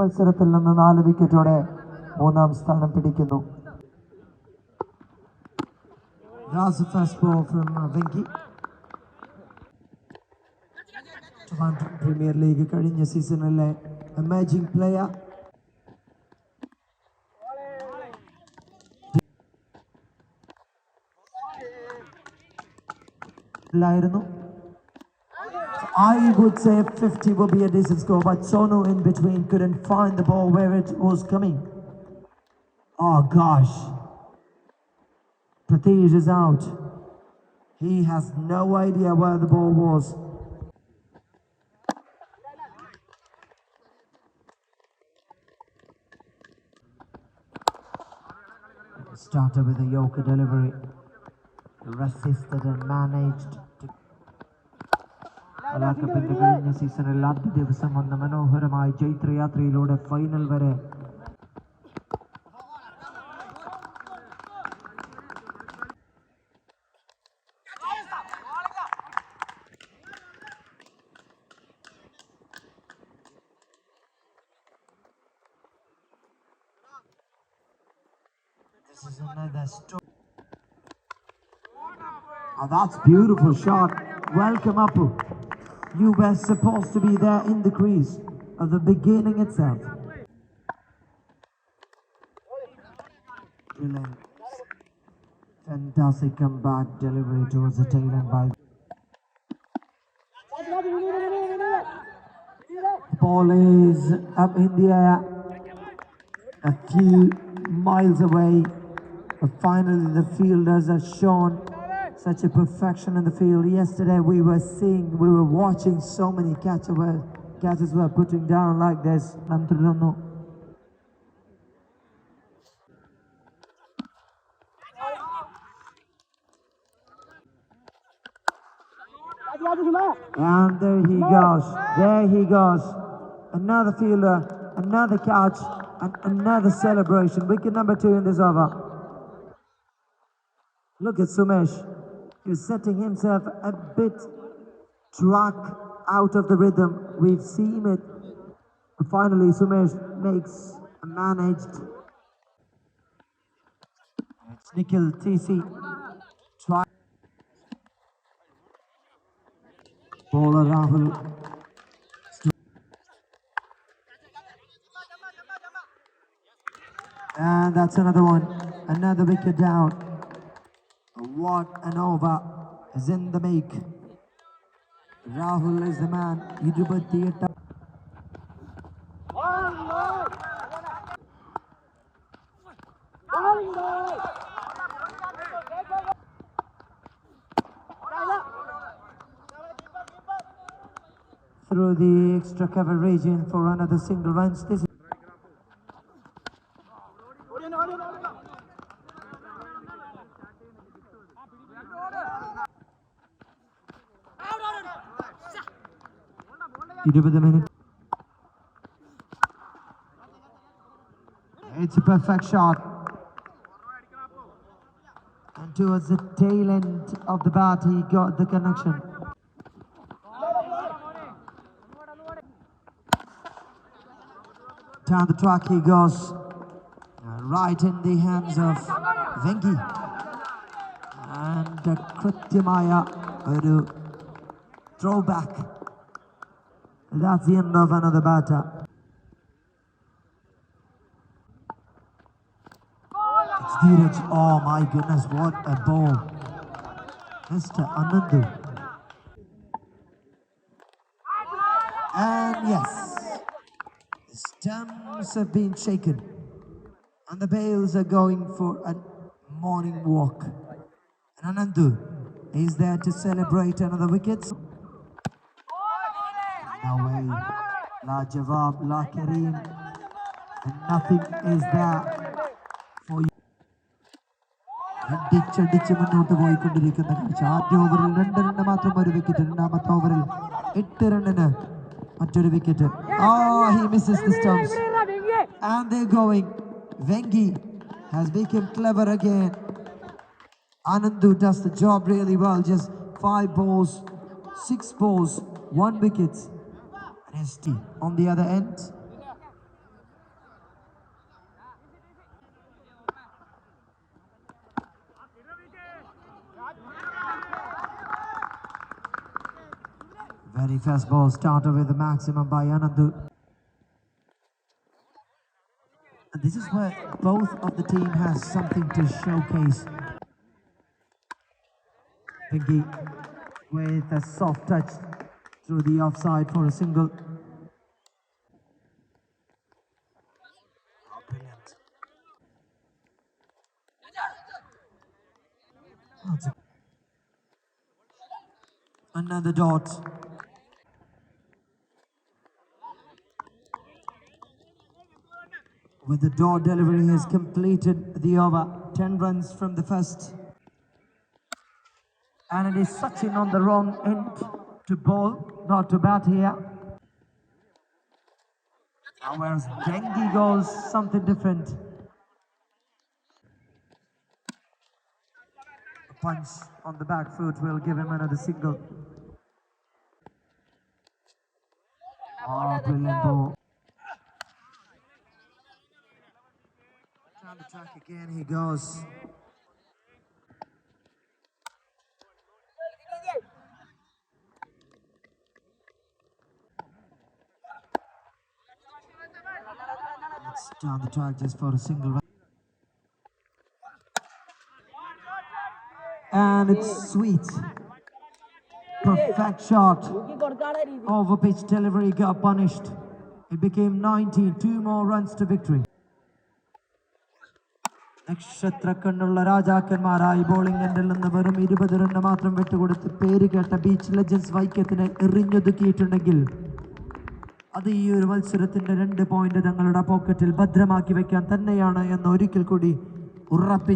മത്സരത്തിൽ നിന്ന് നാല് വിക്കറ്റോടെ മൂന്നാം സ്ഥാനം പിടിക്കുന്നു. പ്രീമിയർ ലീഗ് കഴിഞ്ഞ സീസണിലെ എമേജിംഗ് പ്ലെയർ ായിരുന്നു I would say 50 will be a decent score, but Sonu in between couldn't find the ball where it was coming. Oh gosh. Pratish is out. He has no idea where the ball was. Started with a Yoka delivery. Resisted and managed to അലാക്കപ്പിന്റെ കഴിഞ്ഞ സീസണിൽ ആദ്യ ദിവസം വന്ന മനോഹരമായ ജൈത്രയാത്രയിലൂടെ final വരെ This is another story. Oh, that's beautiful shot. Welcome, Apu. You were supposed to be there in the crease of the beginning itself. Brilliant. Fantastic comeback delivery towards the tail end by. Ball is up in the air, a few miles away. But finally, the fielders have shown such a perfection in the field. Yesterday we were seeing, we were watching so many catches were, catches were putting down like this. And there he goes, there he goes. Another fielder, another catch, and another celebration. Wicket number two in this over. Look at Sumesh. He's setting himself a bit track out of the rhythm. We've seen it. Finally, Sumesh makes a managed. It's Nikhil TC. Try. Bowler Rahul. And that's another one. Another wicket down. What Anova is in the make. Rahul is the man. இருபத்தி எட்டு Through the extra cover region for another single runs. This ഇരുപത് minute It's a perfect shot. And towards the tail end of the bat, he got the connection. Down the track he goes. Uh, Right in the hands of Venki. And uh, കൃത്യമായ ഒരു That's the end of another batter. It's. Oh my goodness, what a ball. Mr. Anandu. And yes, the stumps have been shaken. And the bales are going for a morning walk. And Anandu is there to celebrate another wicket. No way. La Jawab, La Kareem. And nothing is there for you. അടിച്ചടിച്ച് മുന്നോട്ട് പോയിക്കൊണ്ടിരിക്കുന്ന കാഴ്ച ആദ്യ ഓവറിൽ രണ്ട് run മാത്രം ഒരു wicket രണ്ടാമത്തെ ഓവറിൽ എട്ട് റണ്ണിന് മറ്റൊരു വിക്കറ്റ് ആ he Mrs the stumps and they're going Vengi has become clever again Anandu does the job really well just five balls six balls one wicket On the other end. Very fast ball started with the maximum by Anandu. And this is where both of the team has something to showcase. Pinky with a soft touch through the offside for a single. Oh, brilliant. A- Another dot. With the dot delivery, he has completed the over. 10 runs from the first. And it is Sachin on the wrong end to bowl, not to bat here. Now whereas Dengi goes something different. A punch on the back foot will give him another single. Ah, oh, brilliant ball. Down the track again he goes. It's down the track just for a single run. And it's sweet. Perfect shot. Over pitch delivery got punished. It became 19, two more runs to victory. നക്ഷത്രക്കണ്ണുള്ള രാജാക്കന്മാരായി bowling എൻഡിൽ നിന്ന് വെറും ഇരുപത് run മാത്രം വിട്ടുകൊടുത്ത് പേര് കേട്ട beach legends വൈക്കത്തിനെ എറിഞ്ഞൊതുക്കിയിട്ടുണ്ടെങ്കിൽ അത് ഈ ഒരു മത്സരത്തിന്റെ രണ്ട് പോയിന്റ് തങ്ങളുടെ പോക്കറ്റിൽ ഭദ്രമാക്കി വെക്കാൻ തന്നെയാണ് എന്ന് ഒരിക്കൽ കൂടി ഉറപ്പി